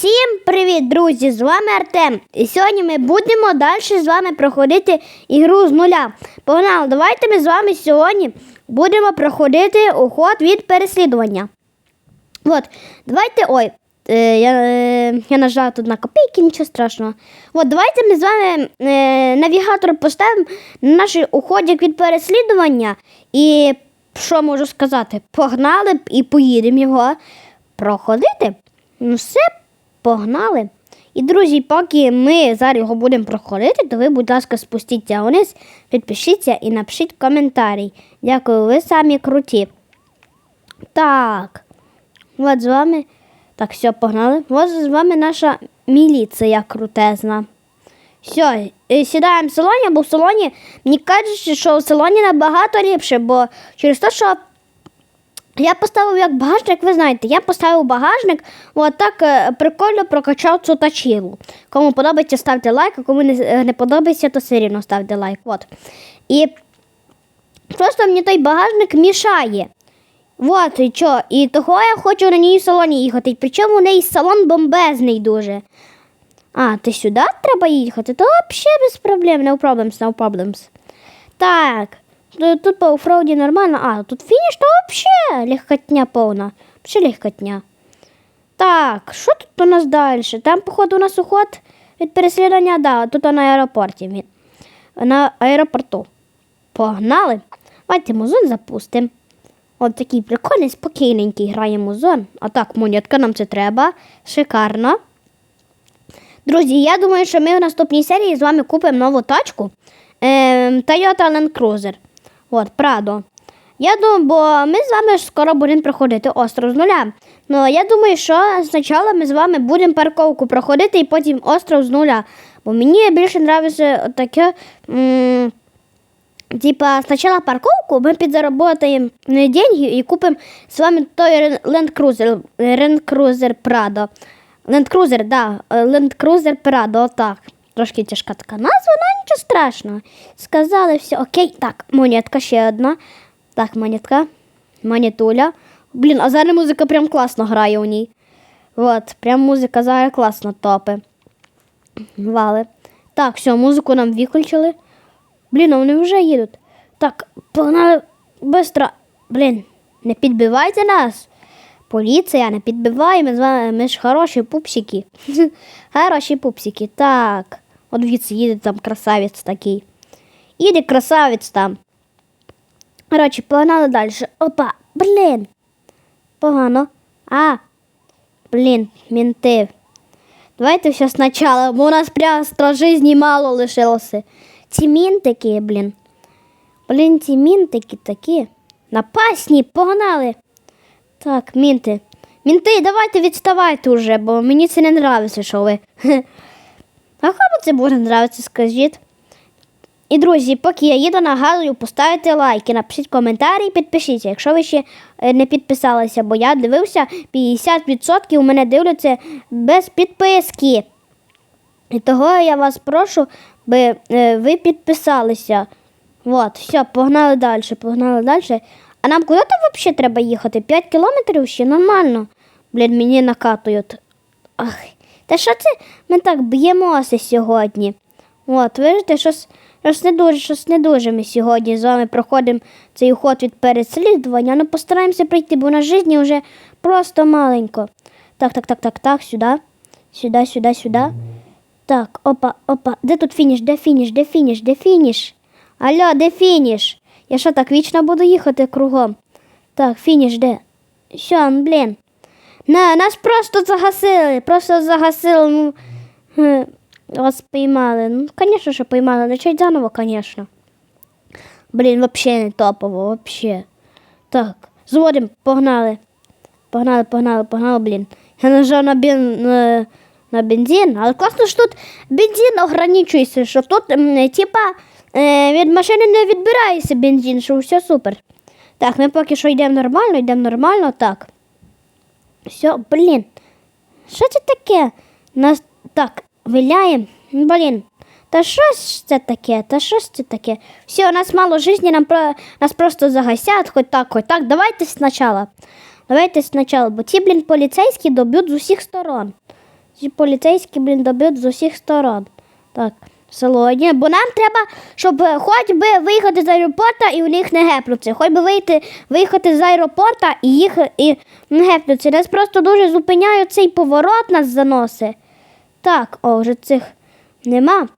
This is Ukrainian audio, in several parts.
Всім привіт, друзі! З вами Артем. І сьогодні ми будемо далі з вами проходити ігру з нуля. Погнали, давайте ми з вами сьогодні будемо проходити уход від переслідування. От, давайте. Ой, е, я, е, я нажала тут на копійки, нічого страшного. От, давайте ми з вами е, навігатор поставимо на наш уходик від переслідування. І що можу сказати? Погнали і поїдемо його проходити. Ну, все, погнали. І, друзі, поки ми зараз його будемо проходити, то ви, будь ласка, спустіться вниз, підпишіться і напишіть коментарі. Дякую, ви самі круті. Так. От з вами. Так, все, погнали. Ось з вами наша міліція крутезна. Все, сідаємо в салоні, бо в салоні, мені кажуть, що в салоні набагато ліпше, бо через те, що я поставив як багажник, ви знаєте, я поставив багажник, от так е, прикольно прокачав цю тачілу. Кому подобається, ставте лайк, а кому не, е, не подобається, то все рівно ставте лайк. От. І просто мені той багажник мішає. От і що. І того я хочу на ній в салоні їхати. Причому у неї салон бомбезний дуже. А, ти сюди треба їхати? То взагалі без проблем, no problems, no problems. Так, тут по оффроуді нормально. А, тут фініш, то взагалі легкотня повна. Взагалі легкотня. Так, що тут у нас далі? Там, походу, у нас уход від переслідування, да, тут на аеропорті він. На аеропорту. Погнали. Давайте музон запустимо. От такий прикольний, спокійненький грає музон. А так, монетка, нам це треба. Шикарно. Друзі, я думаю, що ми в наступній серії з вами купимо нову тачку ем, Toyota Land Cruiser. От, Prado. Я думаю, бо ми з вами скоро будемо проходити остров з нуля. Ну, я думаю, що спочатку ми з вами будемо парковку проходити і потім остров з нуля. Бо мені більше подобається таке. Типа, спочатку парковку, ми підзаработаємо деньги і купимо з вами той Cruiser Prado. Land Cruiser, да, Cruiser Prado, отак. Трошки тяжка така назва, але нічого страшного. Сказали все, окей, так, монетка ще одна. Так, монетка, монетуля. Блін, а зараз музика прям класно грає у ній. От, прям музика зараз класно топи. Вали. Так, все, музику нам виключили. Блін, а вони вже їдуть. Так, погнали быстро. Блін, не підбивайте нас. Поліція, не підбивай, ми з вами ми ж хороші пупсики. хороші пупсики. Так. От дивіться, їде там красавець такий. Їде красавець там. Коротше, погнали далі. Опа, блін. Погано. А, блін, мінти. Давайте все спочатку, бо у нас прям стражизні мало лишилося. Ці мінтики, блін. Блін, ці мінтики такі. Напасні, погнали. Так, мінти. Мінти, давайте відставайте уже, бо мені це не нравиться, що ви. А кому це буде нравитися, скажіть. І, друзі, поки я їду, нагадую, поставити лайки, напишіть коментарі і підпишіться, якщо ви ще е, не підписалися, бо я дивився, 50% у мене дивляться без підписки. І того я вас прошу, би е, ви підписалися. От, все, погнали далі, погнали далі. А нам куди там взагалі треба їхати? 5 кілометрів ще нормально. Блін, мені накатують. Ах, та що це ми так б'ємося сьогодні? От, видите, щось, щось не дуже, щось не дуже ми сьогодні з вами проходимо цей уход від переслідування. Ну постараємося прийти, бо на житті вже просто маленько. Так, так, так, так, так, сюди. Сюди, сюди, сюди. Так, опа, опа. Де тут фініш? Де фініш? Де фініш? Де фініш? Алло, де фініш? Я що так вічно буду їхати кругом? Так, фініш де? Ну, блін? На, нас просто загасили, просто загасили. Ну, вас поймали. Ну, звісно, що поймали. Начать заново, звісно. Блін, взагалі не топово, взагалі. Так, зводим, погнали. Погнали, погнали, погнали, блін. Я нажав на, бен, на, на бензин, але класно, що тут бензин ограничується, що тут, типа, е, від машини не відбирається бензин, що все супер. Так, ми поки що йдемо нормально, йдемо нормально, так. Все, блін. Що це таке? Нас так, виляємо. Блін. Та що ж це таке? Та що це таке? Все, у нас мало житті, нам про... нас просто загасять, хоч так, хоч так. Давайте спочатку. Давайте спочатку, бо ті, блін, поліцейські доб'ють з усіх сторон. ці поліцейські, блін, доб'ють з усіх сторон. Так, село. Ні, бо нам треба, щоб е, хоч би виїхати з аеропорта і у них не гепнуться. Хоч би вийти, виїхати з аеропорта і їх і не гепнуться. Нас просто дуже зупиняє цей поворот нас заносить. Так, о, вже цих нема.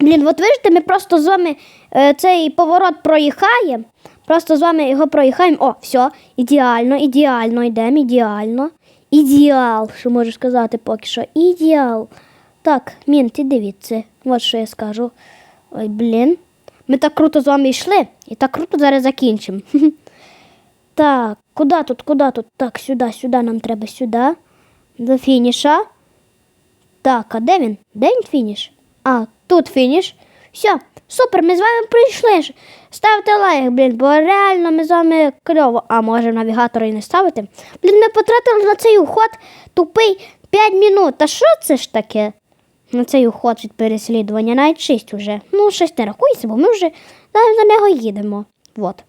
Блін, от бачите, ми просто з вами е, цей поворот проїхаємо. Просто з вами його проїхаємо. О, все, ідеально, ідеально, йдемо, ідеально. Ідеал, що можу сказати поки що. Ідеал. Так, мінти, дивіться, от що я скажу. Ой, блін. Ми так круто з вами йшли, і так круто зараз закінчимо. Так, куди тут, куди тут? Так, сюди, сюди нам треба, сюди. До фініша. Так, а де він? Де він фініш? А, тут фініш. Все, супер, ми з вами прийшли. Ставте лайк, блін, бо реально ми з вами кльово. А може навігатора і не ставити? Блін, ми потратили на цей уход тупий 5 минут. Та що це ж таке? На цей уход від переслідування, навіть 6 уже. Ну, 6 не рахується, бо ми вже за нього їдемо. Вот.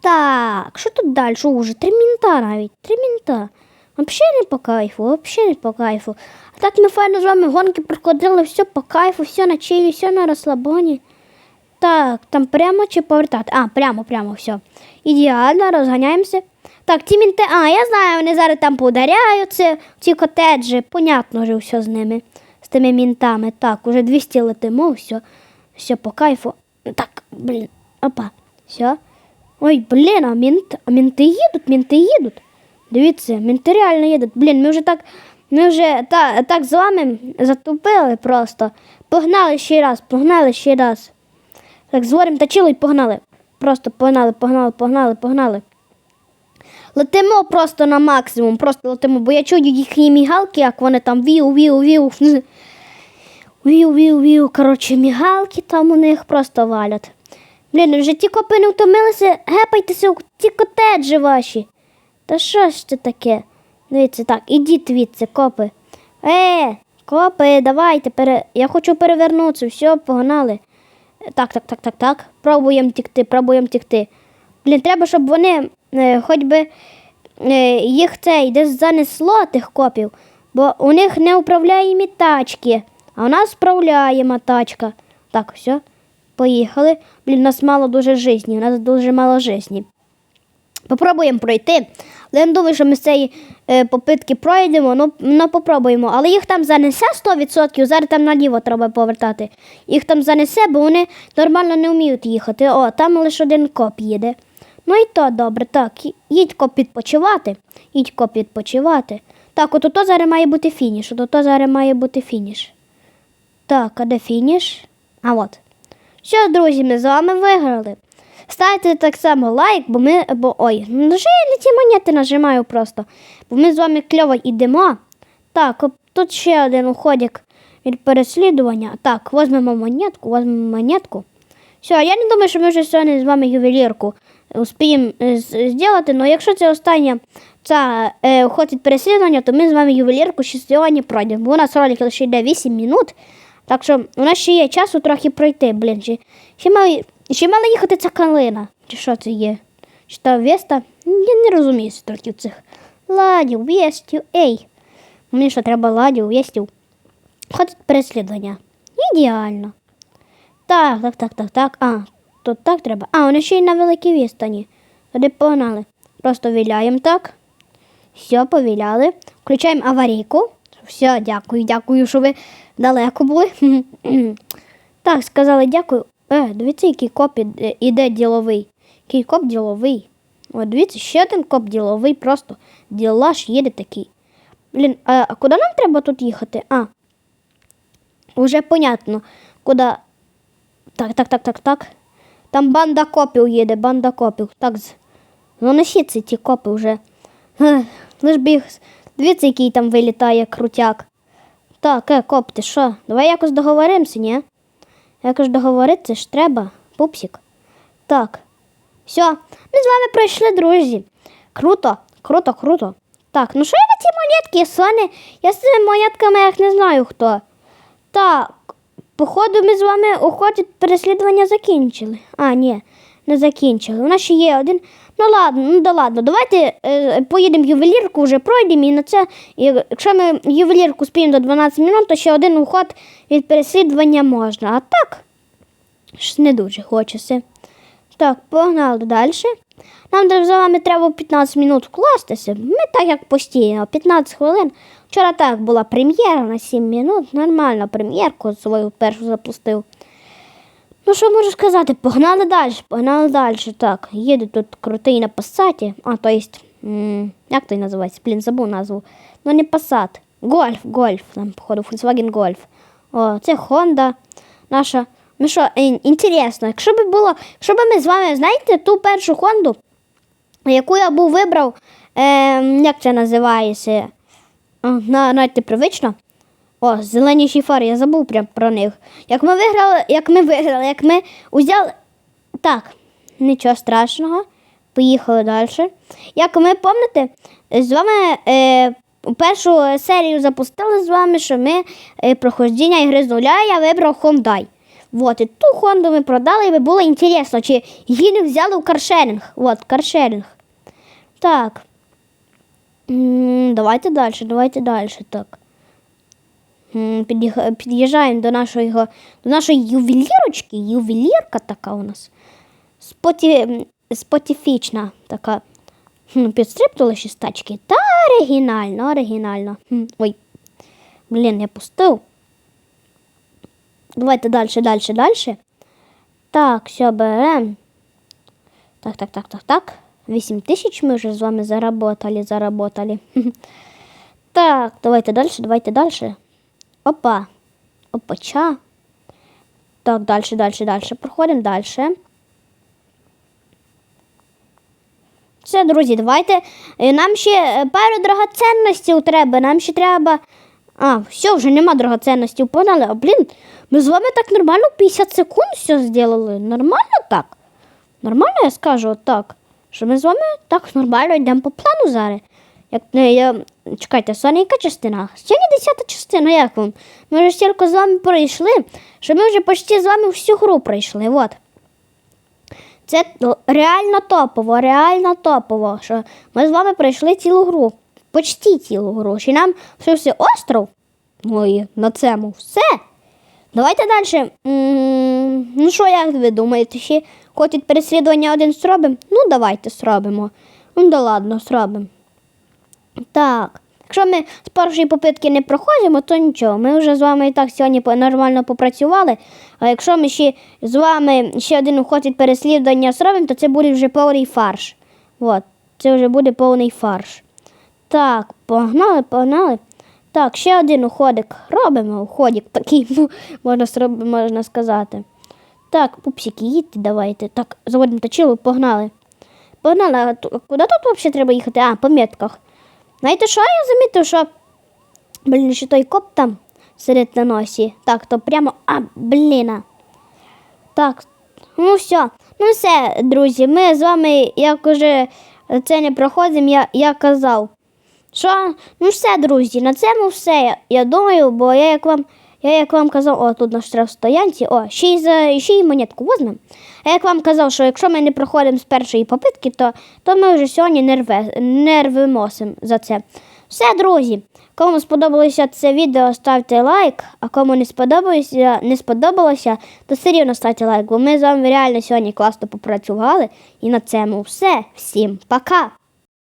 Так, що тут далі? Уже три мінта навіть. Три мінта. Вообще не по кайфу, вообще не по кайфу. А так ми файно з вами гонки проходили, все по кайфу, все на чилі, все на розслабоні. Так, там прямо чи повертати? А, прямо, прямо, все. Ідеально, розганяємося. Так, ті мінти, а, я знаю, вони зараз там поударяються, ці котеджі, понятно вже все з ними, з тими мінтами. Так, уже 200 летимо, все, все по кайфу. Так, блін, опа, все. Ой, блін, а, мінт, а мінти їдуть, мінти їдуть. Дивіться, мінти реально їдуть. Блін, ми вже так, ми вже та, так з вами затупили просто. Погнали ще раз, погнали ще раз. Так, зворим тачило і погнали. Просто погнали, погнали, погнали, погнали. Летимо просто на максимум, просто летимо, бо я чую їхні мігалки, як вони там віу, віу, віу. Віу, віу, віу. Коротше, мігалки там у них просто валять. Блін, вже ті копи не втомилися, гепайтеся у ті котеджі ваші. Та що ж це таке? Дивіться, так, ідіть звідси, копи. Е, копи, давайте, пере... я хочу перевернутися, все, погнали. Так, так, так, так, так. Пробуємо тікти, пробуємо тікти. Блін, треба, щоб вони хоч би е, їх цей десь занесло тих копів, бо у них не неуправляємі тачки, а у нас справляєма тачка. Так, все, поїхали. Блін, у нас мало дуже житні, у нас дуже мало житні. Попробуємо пройти. Але я не думаю, що ми з цієї е, попитки пройдемо, ну, ну попробуємо. Але їх там занесе 100%, зараз там наліво треба повертати. Їх там занесе, бо вони нормально не вміють їхати. О, там лише один коп їде. Ну і то добре, так. ї- Їдь коп відпочивати. Їдь коп відпочивати. Так, от ото зараз має бути фініш. От ото зараз має бути фініш. Так, а де фініш? А от. Що, друзі, ми з вами виграли. Ставте так само лайк, бо ми. Бо ой, ну вже я на ті монети нажимаю просто. Бо ми з вами кльово йдемо. Так, тут ще один уходик від переслідування. Так, візьмемо монетку, візьмемо монетку. Все, я не думаю, що ми вже сьогодні з вами ювелірку успіємо е, зробити, але якщо це остання ця е, уход переслідування, то ми з вами ювелірку ще сьогодні пройдемо. У нас ролик лише йде 8 минут. Так що у нас ще є часу трохи пройти, блін. Ще, ще, мали, ще мала їхати ця калина. Чи що це є? Чи та Веста? Я не розумію трохи цих. Ладів, Вестів, ей. Мені що треба ладів, Вестів. Ходить переслідування. Ідеально. Так, так, так, так, так. А, тут так треба. А, вони ще й на великій відстані. Туди погнали. Просто віляємо так. Все, повіляли. Включаємо аварійку. Все, дякую, дякую, що ви далеко були. так, сказали дякую. Е, дивіться, який коп іде, діловий. Який коп діловий. О, дивіться, ще один коп діловий, просто ділаш їде такий. Блін, а куди нам треба тут їхати? А. Уже понятно, куди. Так, так, так, так, так. Там банда копів їде, банда копів. Так, з- ну ті копи вже. Лиш б їх. Дивіться, який там вилітає крутяк. Так, е, коп, ти що? Давай якось договоримося, ні? Якось договоритися ж треба, пупсик. Так. Все, ми з вами пройшли, друзі. Круто, круто, круто. Так, ну що я на ці монетки, Сони? Я з цими монетками як не знаю хто. Так, походу, ми з вами від переслідування закінчили. А, ні, не закінчили. У нас ще є один Ну ладно, ну да ладно, давайте е, поїдемо ювелірку, вже пройдемо і на це. Якщо ми ювелірку спіємо до 12 минут, то ще один уход від переслідування можна. А так, щось не дуже хочеться. Так, погнали далі. Нам за вами треба 15 минут вкластися. Ми так як постійно, 15 хвилин. Вчора так була прем'єра на 7 минут. Нормально прем'єрку свою першу запустив. Ну, що можу сказати? Погнали далі, погнали далі. Так, їде тут крутий на пасаті. А, то есть, як той називається? Блін, забув назву. Ну, не пасат. Гольф, гольф. Там, походу, Volkswagen Golf. О, це Honda наша. Ну що, інтересно, якщо б було, якщо б ми з вами, знаєте, ту першу Хонду, яку я був вибрав, е, як це називається? Навіть непривично. О, зеленіші фари, я забув прям про них. Як ми виграли, як ми виграли, як ми узяли. Так, нічого страшного. Поїхали далі. Як ми пам'ятаєте, з вами е, першу серію запустили з вами, що ми е, проходження ігри з нуля, я вибрав Hyundai. Вот, і ту Хонду ми продали, і було інтересно, чи її не взяли в каршеринг. Вот, каршеринг. Так. Давайте далі, давайте далі. Так. Під'їжджаємо до нашої, до нашої ювелірочки. Ювелірка така у нас. Споті, спотіфічна така. Хм, Підстриптували ще з тачки. Та оригінально, оригінально. Ой. Блін, я пустив. Давайте далі, далі, далі. Так, все беремо. Так, так, так, так, так. 8 тисяч ми вже з вами заработали, заработали. Так, давайте далі, давайте далі. Опа. Опача. Так, далі, далі, далі. Проходимо далі. Все, друзі, давайте. Е, Нам ще е, пару драгоценностей треба. Нам ще треба. А, все, вже нема драгоценностей. Погнали. А блін, ми з вами так нормально в 50 секунд все зробили. Нормально так? Нормально я скажу отак. Що ми з вами так нормально йдемо по плану зараз. Як не я. Чекайте, Соня, яка частина? Сьогодні 10 частина, як вам? Ми вже стільки з вами пройшли, що ми вже почти з вами всю гру пройшли. От. Це реально топово, реально топово. Що ми з вами пройшли цілу гру. Почти цілу гру. Ще нам все остров. Ну і на цьому все. Давайте далі. Ну що, як ви думаєте, ще від переслідування один зробимо? Ну, давайте зробимо. Ну, да ладно, зробимо. Так. Якщо ми з першої попитки не проходимо, то нічого. Ми вже з вами і так сьогодні нормально попрацювали. А якщо ми ще з вами ще один від переслідування зробимо, то це буде вже повний фарш. От, це вже буде повний фарш. Так, погнали, погнали. Так, ще один уходик робимо. Уходик такий, можна, можна сказати. Так, пупсики, їдьте, давайте. Так, заводимо точилу, погнали. Погнали, а куди тут взагалі треба їхати? А, по метках. Знаєте, що я замітив, що блін, що той коп там серед на носі. Так, то прямо. А, блін. Так, ну все. Ну все, друзі, ми з вами, як уже це не проходимо, я, я казав. Що? Ну все, друзі, на цьому все. Я думаю, бо я як вам. Я як вам казав, о, тут наш штраф стоянці, о, ще й за ще й монетку візьмемо. Я як вам казав, що якщо ми не проходимо з першої попитки, то, то ми вже сьогодні не, рве, за це. Все, друзі. Кому сподобалося це відео, ставте лайк, а кому не сподобалося, не сподобалося, то все рівно ставте лайк, бо ми з вами реально сьогодні класно попрацювали. І на цьому все. Всім пока!